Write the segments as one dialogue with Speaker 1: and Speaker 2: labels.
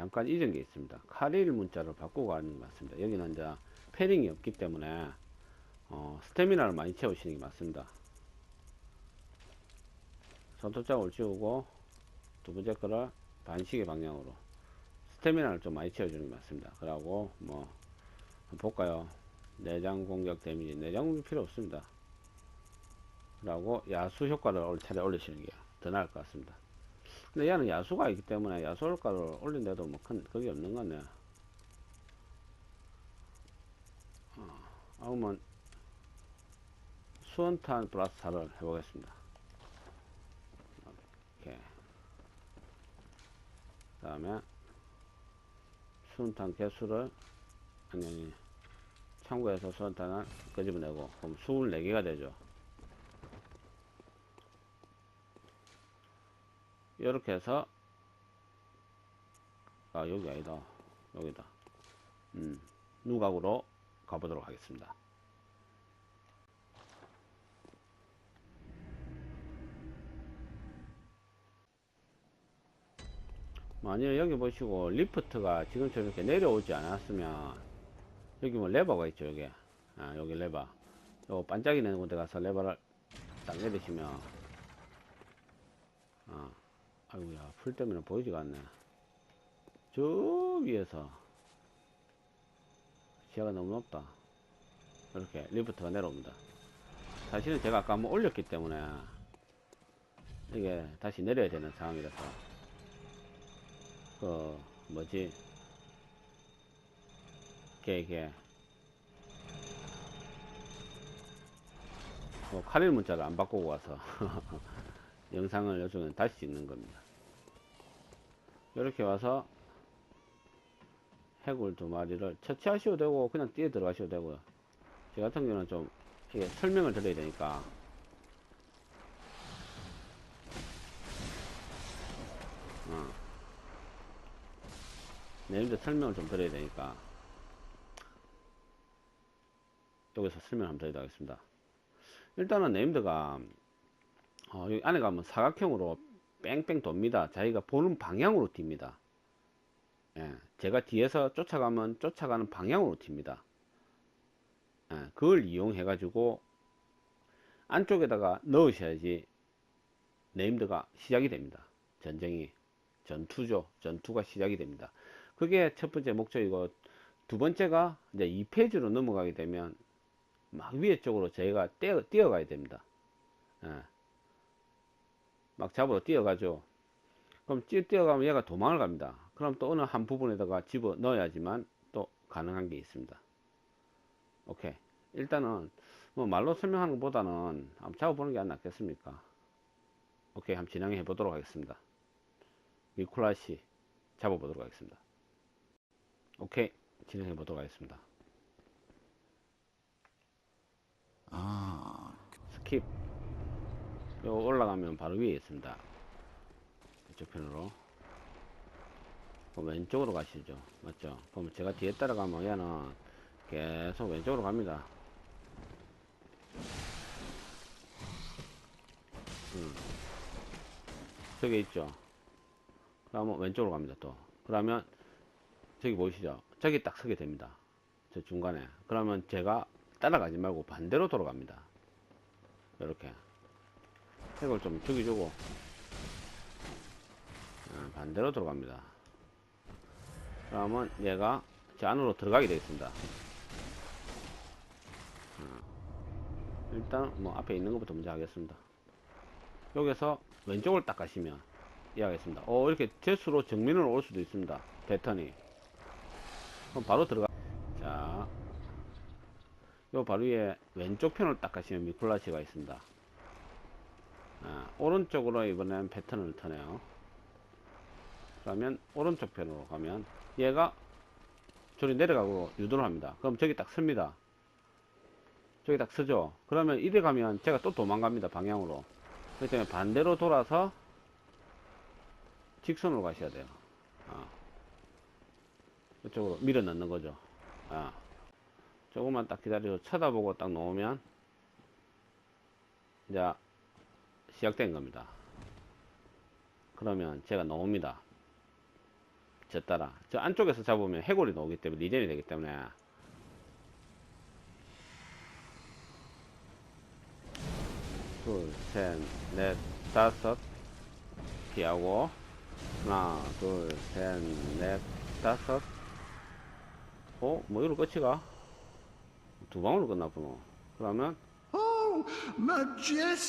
Speaker 1: 잠깐 잊은 게 있습니다. 카릴 문자를 바꾸고 가는 게 맞습니다. 여기는 이제 패링이 없기 때문에 어, 스태미나를 많이 채우시는 게 맞습니다. 손톱자국을 지우고 두 번째 거를 반시계 방향으로 스태미나를 좀 많이 채워주는 게 맞습니다. 그러고 뭐 볼까요? 내장 공격 데미지 내장 공격 필요 없습니다. 그러고 야수 효과를 올 차례 올리시는 게 더 나을 것 같습니다. 근데 얘는 야수가 있기 때문에 야수 효과를 올린데도 뭐 큰 그게 없는 거네. 어, 아우면 수원탄 플러스 4를 해보겠습니다. 이렇게. 그 다음에 수원탄 개수를 아니, 아니 참고해서 수원탄을 끄집어내고 그럼 24개가 되죠. 이렇게 해서 아 여기 아니다. 여기다. 음 누각으로 가보도록 하겠습니다. 만일 여기 보시고 리프트가 지금처럼 이렇게 내려오지 않았으면 여기 뭐 레버가 있죠 여기. 아 여기 레버. 요 반짝이는 곳에 가서 레버를 딱 내리시면 아 아이고야 풀 때문에 보이지가 않네. 저 위에서 시야가 너무 높다. 이렇게 리프트가 내려옵니다. 사실은 제가 아까 한번 올렸기 때문에 이게 다시 내려야 되는 상황이라서 그 뭐지? 이게 이게 뭐 카릴 문자를 안 바꾸고 와서 영상을 요즘은 다시 찍는 겁니다. 이렇게 와서 해골 두 마리를 처치하셔도 되고 그냥 뛰어 들어가셔도 되고요. 저 같은 경우는 좀 이게 설명을 드려야 되니까 어. 내일도 설명을 좀 드려야 되니까 여기서 설명 한번 드리도록 하겠습니다. 일단은 네임드가 어, 여기 안에 가면 사각형으로 뺑뺑 돕니다. 자기가 보는 방향으로 튑니다. 예, 제가 뒤에서 쫓아가면 쫓아가는 방향으로 튑니다. 예, 그걸 이용해 가지고 안쪽에다가 넣으셔야지 네임드가 시작이 됩니다. 전쟁이 전투죠. 전투가 시작이 됩니다. 그게 첫 번째 목적이고 두 번째가 이제 2페이지로 넘어가게 되면 막 위에 쪽으로 저희가 뛰어, 뛰어가야 됩니다. 예. 막 잡으러 뛰어가죠. 그럼 뛰, 뛰어가면 얘가 도망을 갑니다. 그럼 또 어느 한 부분에다가 집어 넣어야지만 또 가능한 게 있습니다. 오케이. 일단은 뭐 말로 설명하는 것보다는 한번 잡아보는 게 안 낫겠습니까? 오케이. 한번 진행해 보도록 하겠습니다. 미콜라시 잡아보도록 하겠습니다. 오케이. 진행해 보도록 하겠습니다.
Speaker 2: 아,
Speaker 1: 스킵 요 올라가면 바로 위에 있습니다. 이쪽 편으로. 그럼 왼쪽으로 가시죠. 맞죠? 그럼 제가 뒤에 따라가면 얘는 계속 왼쪽으로 갑니다. 음. 저기 있죠? 그러면 왼쪽으로 갑니다 또. 그러면 저기 보이시죠? 저기 딱 서게 됩니다. 저 중간에. 그러면 제가 따라가지 말고 반대로 돌아갑니다. 이렇게 핵을 좀 죽여주고 아, 반대로 돌아갑니다. 그러면 얘가 제 안으로 들어가게 되겠습니다. 아, 일단 뭐 앞에 있는 것부터 먼저 하겠습니다. 여기서 왼쪽을 딱 가시면 이해하겠습니다. 어 이렇게 제수로 정면으로 올 수도 있습니다. 패턴이 그럼 바로 들어가 자요 바로 위에 왼쪽 편을 딱 가시면 미콜라시가 있습니다. 아, 오른쪽으로 이번엔 패턴을 터네요. 그러면 오른쪽 편으로 가면 얘가 저리 내려가고 유도를 합니다. 그럼 저기 딱 섭니다. 저기 딱 서죠. 그러면 이래 가면 제가 또 도망갑니다. 방향으로. 그렇기 때문에 반대로 돌아서 직선으로 가셔야 돼요. 아. 이쪽으로 밀어 넣는 거죠. 아. 조금만 딱 기다려서 쳐다보고 딱 놓으면 이제 시작된 겁니다. 그러면 제가 놓습니다. 저 따라 저 안쪽에서 잡으면 해골이 나오기 때문에 리젠이 되기 때문에 둘, 셋, 넷, 다섯 피하고 하나, 둘, 셋, 넷, 다섯 어? 뭐 이로 끝이가? 두 방울로 끝나구나 그러면
Speaker 2: Oh!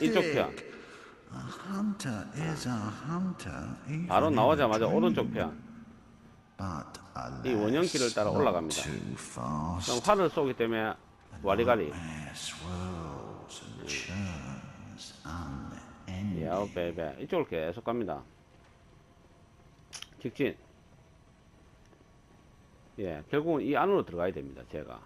Speaker 1: 이쪽 편 바로 나오자마자. 오른쪽 편. 이 원형길을 따라 올라갑니다. 그럼 활을 쏘기 때문에 와리가리.
Speaker 2: Air swirls and churns unending.
Speaker 1: 야우 베베. 이쪽으로 계속 갑니다. 직진. 예 결국은 이 안으로 들어가야 됩니다 제가.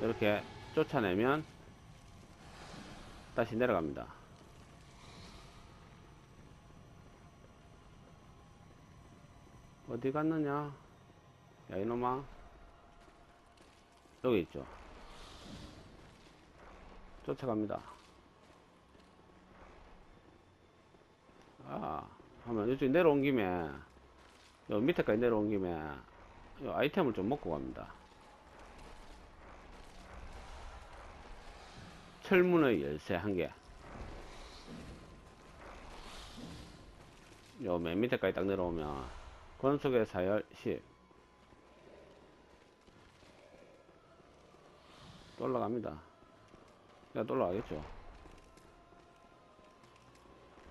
Speaker 1: 이렇게 쫓아내면 다시 내려갑니다 어디 갔느냐 야 이놈아 여기 있죠 쫓아갑니다. 아, 하면 이쪽 내려온 김에, 요 밑에까지 내려온 김에, 요 아이템을 좀 먹고 갑니다. 철문의 열쇠 한 개. 요 맨 밑에까지 딱 내려오면, 권속의 사열 10. 또 올라갑니다. 그냥 또 올라가겠죠.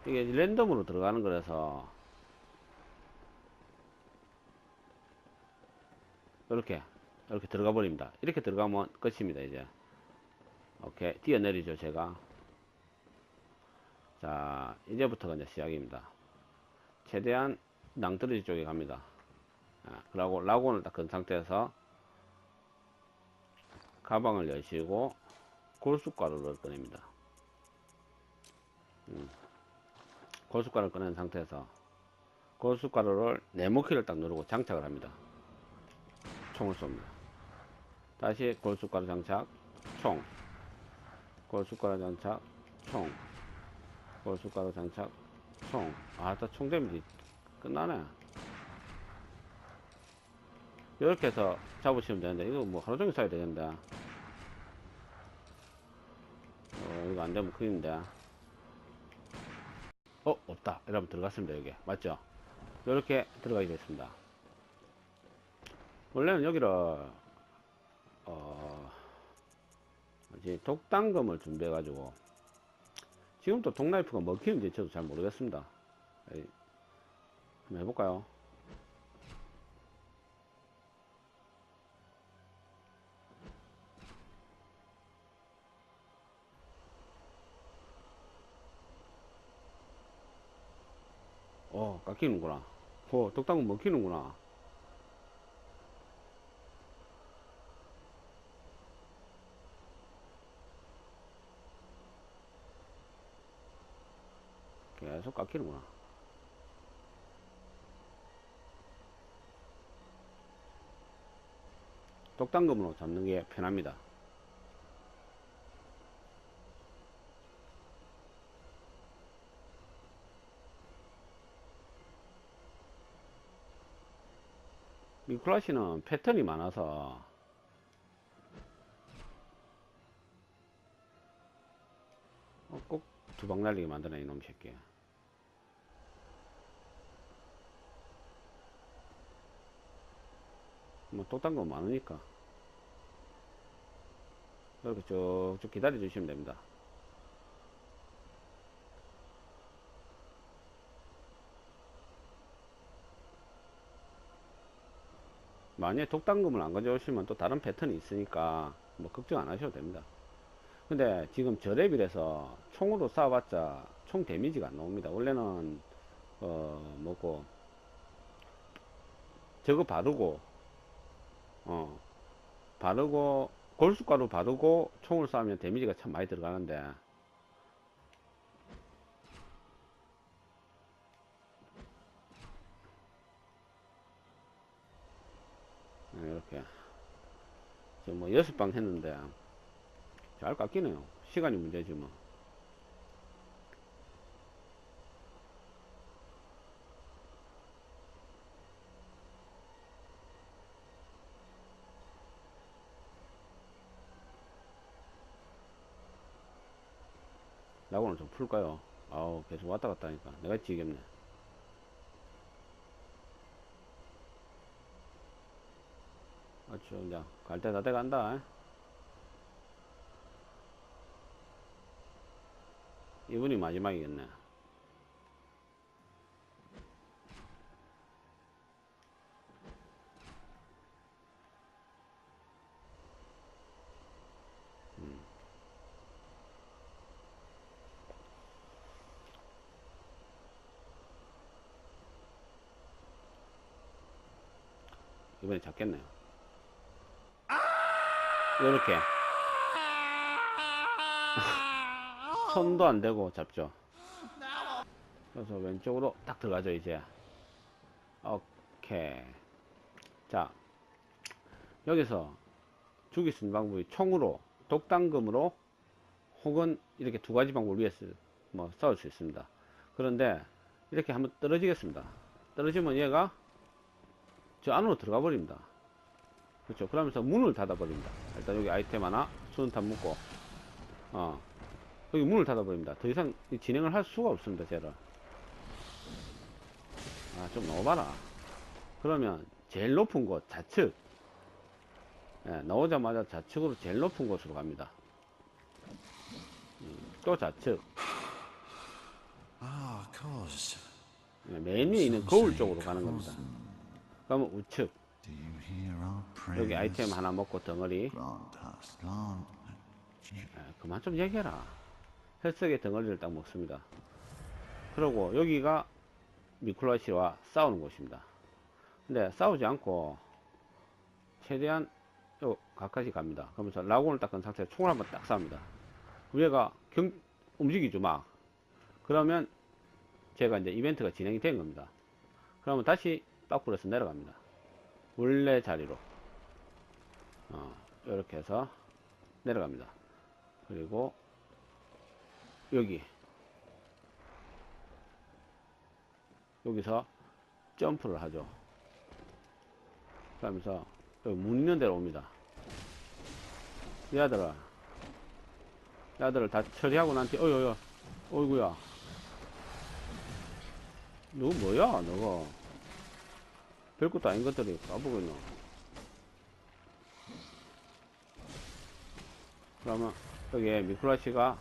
Speaker 1: 이게 랜덤으로 들어가는 거라서 이렇게 이렇게 들어가 버립니다. 이렇게 들어가면 끝입니다. 이제 오케이 뛰어내리죠 제가. 자 이제부터가 이제 시작입니다. 최대한 낭떠러지 쪽에 갑니다. 아, 그러고 라곤을 딱건 상태에서 가방을 여시고 골숫가루를 꺼냅니다. 음. 골숫가루를 꺼낸 상태에서 골숫가루를 네모키를 딱 누르고 장착을 합니다. 총을 쏩니다. 다시 골숫가루 장착, 총. 골숫가루 장착, 총. 골숫가루 장착, 총. 아, 다 총되면 끝나네. 이렇게 해서 잡으시면 되는데, 이거 뭐 하루 종일 써야 되겠는데. 어, 이거 안 되면 큰일인데. 어, 없다. 여러분 들어갔습니다, 여기. 맞죠? 이렇게 들어가게 됐습니다. 원래는 여기를, 어, 뭐지, 독단금을 준비해 가지고, 지금 또 독나이프가 먹히는지 저도 잘 모르겠습니다. 한번 해볼까요? 어, 깎이는구나. 어, 독당은 먹히는구나. 계속 깎이는구나. 독단금으로 잡는 게 편합니다. 미쿠라시는 패턴이 많아서 어, 꼭 두방 날리게 만드네 이놈 새끼 뭐 똑딴 거 많으니까 이렇게 쭉쭉 기다려 주시면 됩니다 만약에 독단금을 안 가져오시면 또 다른 패턴이 있으니까 뭐 걱정 안 하셔도 됩니다. 근데 지금 저랩이라서 총으로 쏴봤자 총 데미지가 안 나옵니다. 원래는 어 뭐고 저거 바르고 어. 바르고 골수가루 바르고 총을 쏴면 데미지가 참 많이 들어가는데. 네, 이렇게. 지금 뭐 여섯 방 했는데 잘 깎이네요. 시간이 문제지 뭐 풀까요? 아우 계속 왔다 갔다 하니까. 내가 지겠네. 아주 이제 갈때 다 돼 간다. 이분이 마지막이겠네 잡겠네요. 이렇게 손도 안 대고 잡죠. 그래서 왼쪽으로 딱 들어가죠 이제. 오케이. 자 여기서 죽일 수 있는 방법이 총으로 독단금으로 혹은 이렇게 두 가지 방법을 위해서 뭐 싸울 수 있습니다. 그런데 이렇게 한번 떨어지겠습니다. 떨어지면 얘가 저 안으로 들어가 버립니다. 그렇죠. 그러면서 문을 닫아 버립니다. 일단 여기 아이템 하나 수은탄 묶고, 어, 여기 문을 닫아 버립니다. 더 이상 이 진행을 할 수가 없습니다. 쟤를. 아, 좀 넣어봐라. 그러면 제일 높은 곳 좌측. 예, 나오자마자 좌측으로 제일 높은 곳으로 갑니다. 음, 또 좌측.
Speaker 2: Cause.
Speaker 1: 예, 맨 위에 있는 거울 쪽으로 가는 겁니다. 그러면 우측. 여기 아이템 하나 먹고 덩어리. 아, 그만 좀 얘기해라. 혈색의 덩어리를 딱 먹습니다. 그리고 여기가 미쿨라 씨와 싸우는 곳입니다. 근데 싸우지 않고 최대한 요 가까이 갑니다. 그러면서 라곤을 닦은 상태에서 총을 한번 딱. 그럼 얘가 경, 움직이죠 막. 그러면 제가 이제 이벤트가 진행이 된 겁니다. 그러면 다시 밖으로서 내려갑니다. 원래 자리로. 어, 이렇게 해서 내려갑니다. 그리고 여기 여기서 점프를 하죠. 그러면서 여기 문 있는 데로 옵니다. 얘들아, 얘들을 다 처리하고 난 뒤에, 어여여, 어이구야. 너 뭐야, 너거. 별것도 아닌 것들이 까보고 있노. 그러면 여기에 미쿠라 씨가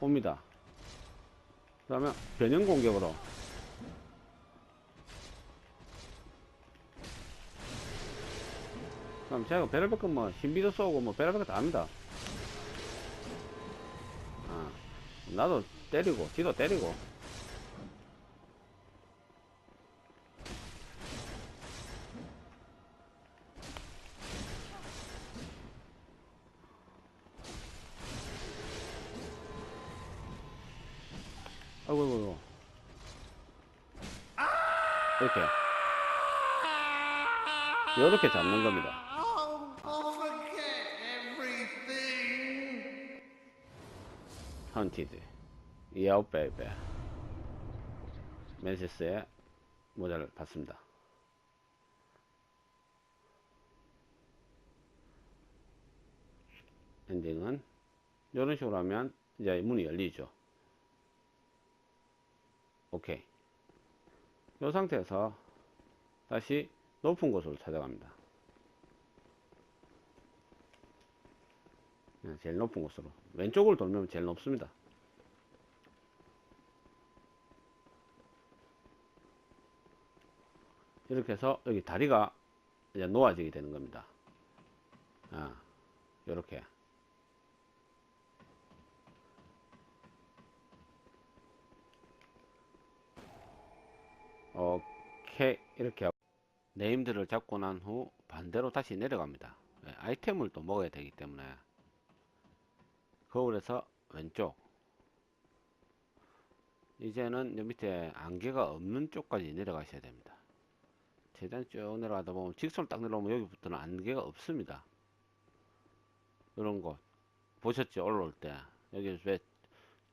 Speaker 1: 옵니다. 그러면 변형 공격으로 그럼 제가 베를베크 뭐 신비도 쏘고 뭐 베를베크 다 합니다. 아, 나도 때리고 지도 때리고 이렇게 잡는 겁니다. 헌티드. 야우 베이베. 맨체스의 모자를 받습니다. 엔딩은 이런 식으로 하면 이제 문이 열리죠. 오케이. 이 상태에서 다시 높은 곳으로 찾아갑니다. 네, 제일 높은 곳으로. 왼쪽을 돌면 제일 높습니다. 이렇게 해서 여기 다리가 이제 놓아지게 되는 겁니다. 아, 요렇게. 오케이 이렇게 네임들을 잡고 난 후 반대로 다시 내려갑니다. 예, 아이템을 또 먹어야 되기 때문에. 거울에서 왼쪽. 이제는 요 밑에 안개가 없는 쪽까지 내려가셔야 됩니다. 최대한 쭉 내려가다 보면 직선을 딱 내려오면 여기부터는 안개가 없습니다. 이런 곳 보셨죠? 올라올 때. 여기 왜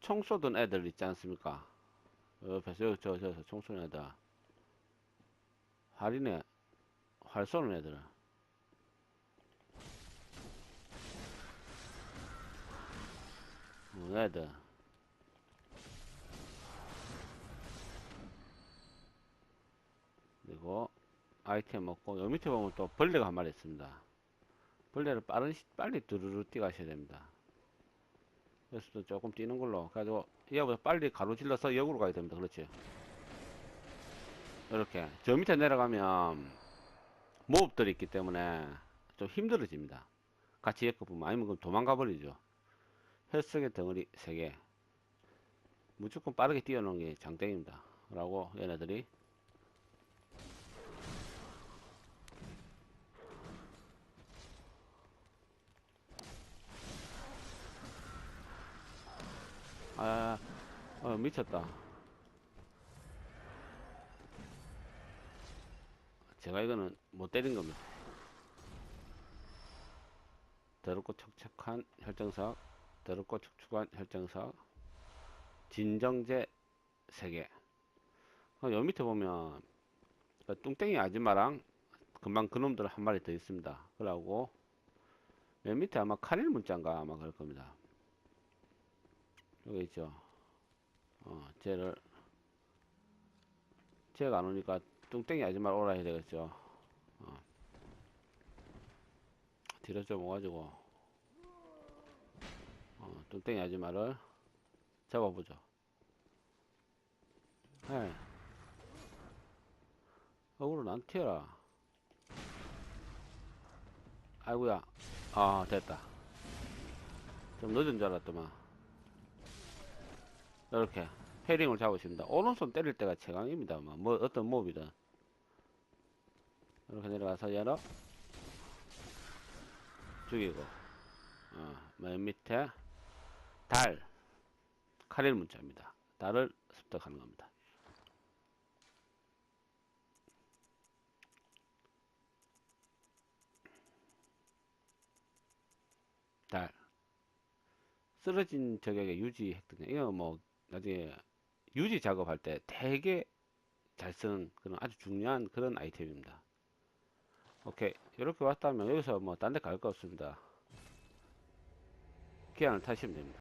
Speaker 1: 총 쏘던 애들 있지 않습니까? 옆에서 여기 저, 저, 저, 총 쏘는 애들. 활이네 활 쏘는 애들은 뭐야 애들 그리고 아이템 먹고 여기 밑에 보면 또 벌레가 한 마리 있습니다. 벌레를 빠른 시, 빨리 두루루 뛰가셔야 됩니다. 그래서 조금 뛰는 걸로. 그래가지고 이거보다 빨리 가로질러서 역으로 가야 됩니다. 그렇지? 이렇게. 저 밑에 내려가면 모업들이 있기 때문에 좀 힘들어집니다. 같이 엮어 보면 아니면 그럼 도망가 버리죠. 혈색의 덩어리 3개 무조건 빠르게 뛰어노는 게 장땡입니다. 라고 얘네들이 아, 어, 미쳤다. 제가 이거는 못 때린 겁니다. 더럽고 척척한 혈정석, 더럽고 촉촉한 혈정석, 진정제 3개. 어, 요 밑에 보면, 그 뚱땡이 아줌마랑 금방 그놈들 한 마리 더 있습니다. 그러고, 맨 밑에 아마 카릴 문자인가 아마 그럴 겁니다. 여기 있죠. 어, 쟤를, 쟤가 안 오니까 뚱땡이 아줌마를 오라 해야 되겠죠. 어. 뒤로 좀 오가지고, 어, 뚱땡이 아줌마를 잡아보죠. 에 어그로 난 튀어라. 아이고야. 아, 됐다. 좀 늦은 줄 알았더만. 이렇게 패링을 잡으십니다. 오른손 때릴 때가 최강입니다. 뭐, 뭐 어떤 몹이든 이렇게 내려가서 열어 죽이고 어, 맨 밑에 달 카릴 문자입니다. 달을 습득하는 겁니다. 달 쓰러진 적에게 유지 획득 이거 뭐 나중에 유지 작업할 때 되게 잘 쓰는 그런 아주 중요한 그런 아이템입니다. 오케이 이렇게 왔다면 여기서 뭐 딴 데 갈 거 없습니다. 기한을 타시면 됩니다.